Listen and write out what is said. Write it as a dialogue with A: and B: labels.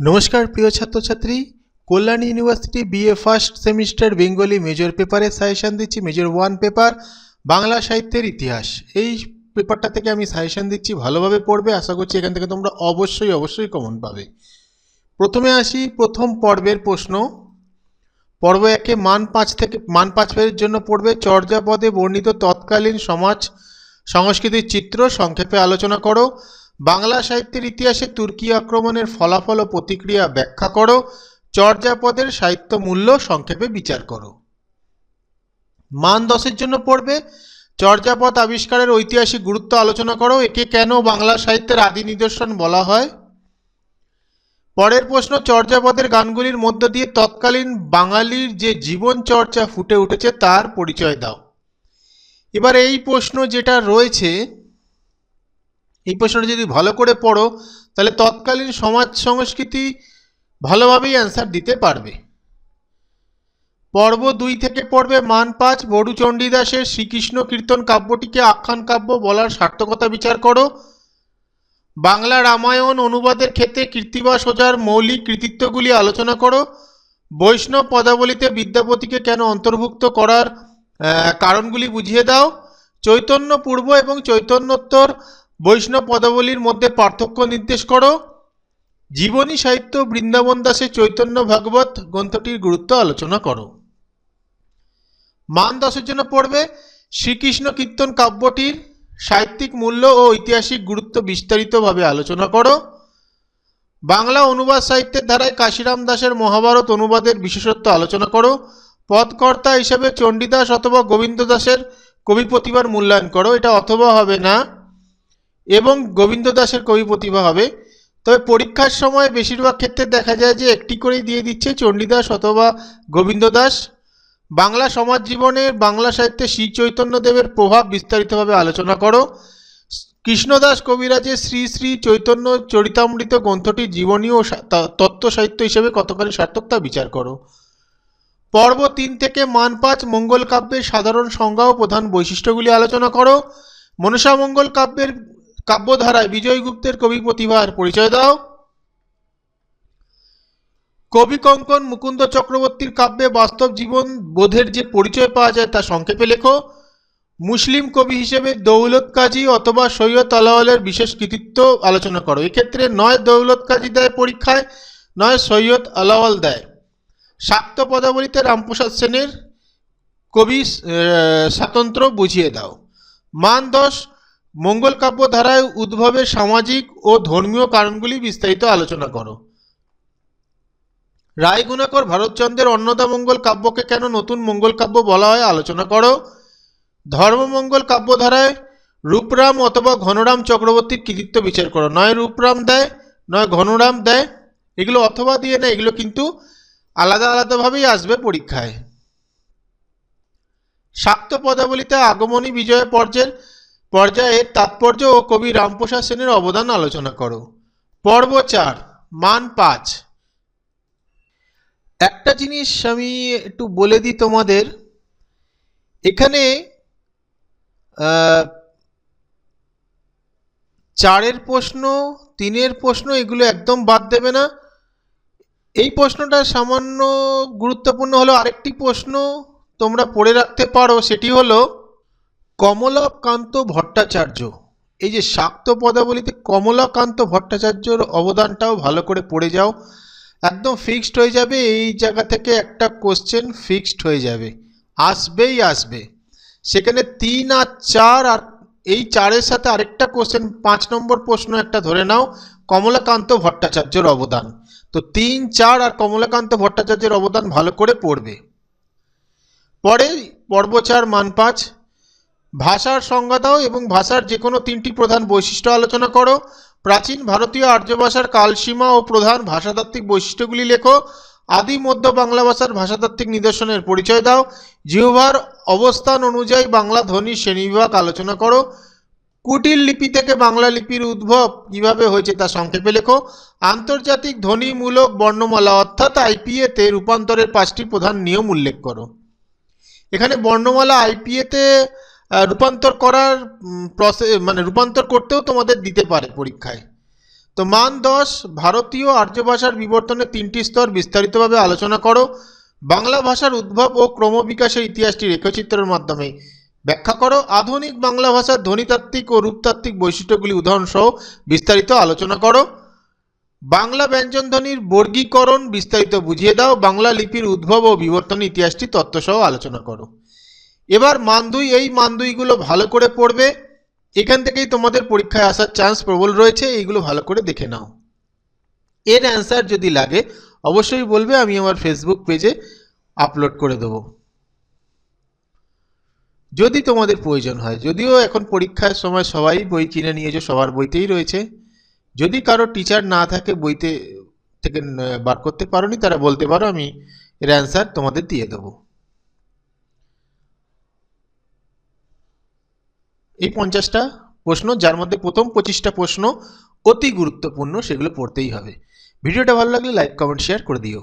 A: নমস্কার, প্রিয় ছাত্রছাত্রী। Kalyani university BA first semester Bengali major পেপারে সাজেশন দিচ্ছি মেজর ওয়ান পেপার বাংলা সাহিত্যের ইতিহাস। এই পেপারটা থেকে আমি সাজেশন দিচ্ছি, ভালোভাবে পড়বে। আশা করছি এখান থেকে তোমরা অবশ্যই অবশ্যই কমন পাবে। প্রথমে আসি, প্রথম পর্বের প্রশ্ন। পর্ব একে মান পাঁচ থেকে, মান পাঁচ পাঁচের জন্য পড়বে। চর্যাপদে বর্ণিত তৎকালীন সমাজ সংস্কৃতির চিত্র সংক্ষেপে আলোচনা করো। বাংলা সাহিত্যের ইতিহাসে তুর্কি আক্রমণের ফলাফল ও প্রতিক্রিয়া ব্যাখ্যা করো, চর্যাপদের সাহিত্য মূল্য সংক্ষেপে বিচার করো। মান দশের জন্য পড়বে, চর্যাপদ আবিষ্কারের ঐতিহাসিক গুরুত্ব আলোচনা করো, একে কেন বাংলা সাহিত্যের আদি নিদর্শন বলা হয়? পরের প্রশ্ন, চর্যাপদের গানগুলির মধ্য দিয়ে তৎকালীন বাঙালির যে জীবন চর্চা ফুটে উঠেছে তার পরিচয় দাও। এবার এই প্রশ্ন যেটা রয়েছে এই প্রশ্নটা যদি ভালো করে পড়ো, তাহলে তৎকালীন সমাজ সংস্কৃতি ভালোভাবেই অ্যান্সার দিতে পারবে। পর্ব দুই থেকে পড়বে, মান পাঁচ, বড়ু চণ্ডীদাসের শ্রীকৃষ্ণ কীর্তন কাব্যটিকে আখ্যান কাব্য বলার সার্থকতা বিচার করো। বাংলা রামায়ণ অনুবাদের ক্ষেত্রে কীর্তিবাস ওঝার মৌলিক কৃতিত্বগুলি আলোচনা করো। বৈষ্ণব পদাবলিতে বিদ্যাপতিকে কেন অন্তর্ভুক্ত করার কারণগুলি বুঝিয়ে দাও। চৈতন্য পূর্ব এবং চৈতন্যোত্তর বৈষ্ণব পদাবলীর মধ্যে পার্থক্য নির্দেশ করো। জীবনী সাহিত্য বৃন্দাবন দাসের চৈতন্য ভাগবত গ্রন্থটির গুরুত্ব আলোচনা করো। মান দাসের জন্য পড়বে, শ্রীকৃষ্ণ কীর্তন কাব্যটির সাহিত্যিক মূল্য ও ঐতিহাসিক গুরুত্ব বিস্তারিতভাবে আলোচনা করো। বাংলা অনুবাদ সাহিত্যের ধারায় কাশিরাম দাসের মহাভারত অনুবাদের বিশেষত্ব আলোচনা করো। পদকর্তা হিসেবে চণ্ডীদাস অথবা গোবিন্দ দাসের কবি প্রতিভার মূল্যায়ন করো। এটা অথবা হবে না। এবং গোবিন্দ দাসের কবি প্রতিভা হবে। তবে পরীক্ষার সময় বেশিরভাগ ক্ষেত্রে দেখা যায় যে একটি করেই দিয়ে দিচ্ছে চণ্ডীদাস অথবা গোবিন্দ দাস। বাংলা সমাজ জীবনে বাংলা সাহিত্যে শ্রী চৈতন্যদেবের প্রভাব বিস্তারিতভাবে আলোচনা করো। কৃষ্ণদাস কবিরাজের শ্রী শ্রী চৈতন্য চরিতামৃত গ্রন্থটি জীবনী ও তত্ত্ব সাহিত্য হিসেবে কতখানি সার্থকতা বিচার করো। পর্ব তিন থেকে মান পাঁচ মঙ্গল কাব্যের সাধারণ সংজ্ঞা ও প্রধান বৈশিষ্ট্যগুলি আলোচনা করো। মনসা মঙ্গল কাব্যের কাব্যধারায় বিজয় গুপ্তের কবি প্রতিভার পরিচয় দাও। কবি কঙ্কন মুকুন্দ চক্রবর্তীর কাব্যে বাস্তব জীবন বোধের যে পরিচয় পাওয়া যায় তা সংক্ষেপে লেখো। মুসলিম কবি হিসেবে দৌলত কাজী অথবা সৈয়দ আলাওয়ালের বিশেষ কৃতিত্ব আলোচনা করো। এক্ষেত্রে নয় দৌলত কাজী দেয় পরীক্ষায় নয় সৈয়দ আলাওয়াল দেয়। শাক্ত পদাবলিতে রামপ্রসাদ সেনের কবি আহ, স্বাতন্ত্র্য বুঝিয়ে দাও। মান দশ মঙ্গল কাব্য ধারায় উদ্ভবের সামাজিক ও ধর্মীয় কারণগুলি বিস্তারিত আলোচনা করো। রায় গুণাকর ভারতচন্দ্রের অন্নদামঙ্গল কাব্যকে কেন নতুন মঙ্গল কাব্য বলা হয় আলোচনা করো। ধর্মমঙ্গল কাব্যধারায় রূপরাম অথবা ঘনরাম চক্রবর্তীর কৃতিত্ব বিচার করো। নয় রূপরাম দেয়, নয় ঘনরাম দেয়। এগুলো অথবা দিয়ে না, এগুলো কিন্তু আলাদা আলাদাভাবেই আসবে পরীক্ষায়। শাক্ত পদাবলিতে আগমনী বিজয় পর্যায়ের পর্যায়ের তাৎপর্য ও কবি রামপ্রসাদ সেনের অবদান আলোচনা করো। পর্ব চার, মান পাঁচ। একটা জিনিস আমি একটু বলে দিই তোমাদের। এখানে চারের প্রশ্ন, তিনের প্রশ্ন এগুলো একদম বাদ দেবে না। এই প্রশ্নটা সামান্য গুরুত্বপূর্ণ হলো আরেকটি প্রশ্ন তোমরা পড়ে রাখতে পারো, সেটি হলো কমলাকান্ত ভট্টাচার্য। এই যে শাক্ত পদাবলিতে কমলাকান্ত ভট্টাচার্যর অবদানটাও ভালো করে পড়ে যাও। একদম ফিক্সড হয়ে যাবে, এই জায়গা থেকে একটা কোশ্চেন ফিক্সড হয়ে যাবে। আসবেই আসবে। সেখানে তিন আর চার আর এই চারের সাথে আরেকটা কোশ্চেন পাঁচ নম্বর প্রশ্ন একটা ধরে নাও, কমলাকান্ত ভট্টাচার্যর অবদান। তো তিন, চার আর কমলাকান্ত ভট্টাচার্যের অবদান ভালো করে পড়বে। পরে পর্ব চার মান পাঁচ ভাষার সংজ্ঞা এবং ভাষার যে কোনো তিনটি প্রধান বৈশিষ্ট্য আলোচনা করো। প্রাচীন ভারতীয় আর্য ভাষার কালসীমা ও প্রধান ভাষাতাত্ত্বিক বৈশিষ্ট্যগুলি লেখো। আদি মধ্য বাংলা ভাষার ভাষাতাত্ত্বিক নিদর্শনের পরিচয় দাও। জিহ্বার অবস্থান অনুযায়ী বাংলা ধ্বনি শ্রেণীবিভাগ আলোচনা করো। কুটিল লিপি থেকে বাংলা লিপির উদ্ভব কীভাবে হয়েছে তা সংক্ষেপে লেখো। আন্তর্জাতিক ধ্বনিমূলক বর্ণমালা অর্থাৎ আইপিএতে রূপান্তরের পাঁচটি প্রধান নিয়ম উল্লেখ করো। এখানে বর্ণমালা আইপিএতে রূপান্তর করার প্রসেস মানে রূপান্তর করতেও তোমাদের দিতে পারে পরীক্ষায়। তো মান দশ, ভারতীয় আর্য ভাষার বিবর্তনের তিনটি স্তর বিস্তারিতভাবে আলোচনা করো। বাংলা ভাষার উদ্ভব ও ক্রমবিকাশের ইতিহাসটি রেখচিত্রের মাধ্যমে ব্যাখ্যা করো। আধুনিক বাংলা ভাষার ধ্বনিতাত্ত্বিক ও রূপতাত্ত্বিক বৈশিষ্ট্যগুলি উদাহরণসহ বিস্তারিত আলোচনা করো। বাংলা ব্যঞ্জনধ্বনির বর্গীকরণ বিস্তারিত বুঝিয়ে দাও। বাংলা লিপির উদ্ভব ও বিবর্তন ইতিহাসটি তত্ত্বসহ আলোচনা করো। এবার মান দুই এই মান দুইগুলো ভালো করে পড়বে। এখান থেকেই তোমাদের পরীক্ষায় আসার চান্স প্রবল রয়েছে, এইগুলো ভালো করে দেখে নাও। এর অ্যান্সার যদি লাগে, অবশ্যই বলবে, আমি আমার ফেসবুক পেজে আপলোড করে দেবো। যদি তোমাদের প্রয়োজন হয়, যদিও এখন পরীক্ষার সময় সবাই বই কিনে নিয়েছো, সবার বইতেই রয়েছে। যদি কারও টিচার না থাকে, বইতে থেকে বার করতে পারোনি, তারা বলতে পারো, আমি এর অ্যান্সার তোমাদের দিয়ে দেবো। এই পঞ্চাশটা প্রশ্ন, যার মধ্যে প্রথম পঁচিশটা প্রশ্ন অতি গুরুত্বপূর্ণ, সেগুলো পড়তেই হবে। ভিডিওটা ভালো লাগলে লাইক কমেন্ট শেয়ার করে দিও।